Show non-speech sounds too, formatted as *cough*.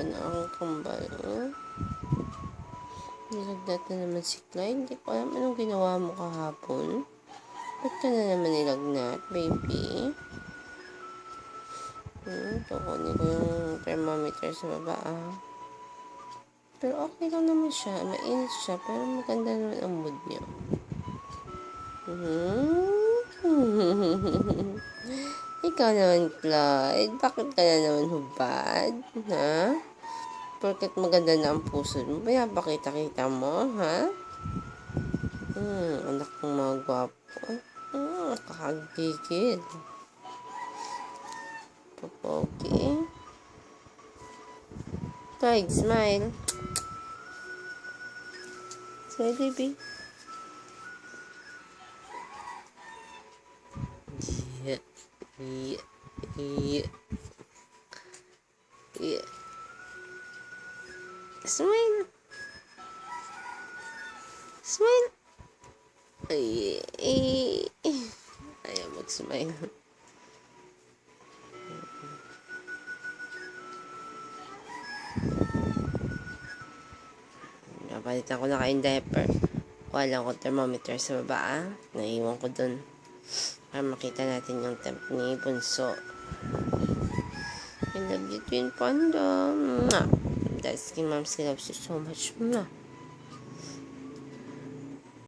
talaga na akong kambal. Eh? Nilagnat na naman si Clyde. Hindi ko alam anong ginawa mo kahapon. Ba't ka na naman nilagnat, baby? Hmm, kukunin ko yung thermometer sa baba, ah. Pero okay lang naman siya. Mainit siya. Pero maganda naman ang mood niya. Hmm. *laughs* Ikaw naman, Clyde. Bakit ka na naman hubad? Ha? Porket maganda na ang puso mo. Kaya ba kita-kita mo, ha? Hmm, anak kong mga gwapo. Hmm, kakagigil. Popogi. Clyde, smile. Smile, baby. Yeah. Yeah. Yeah. Yeah. Smile. Smile. Ay, ay, ayaw mag-smile. Napalitan ko na kayong diaper. Lang ko thermometer sa baba, ah. Naiwan ko dun. Para makita natin yung temp ni Bunso. I love you, Twin Panda. Mwah. bir daha sıkılmam sıkılabilir. Son maçımla.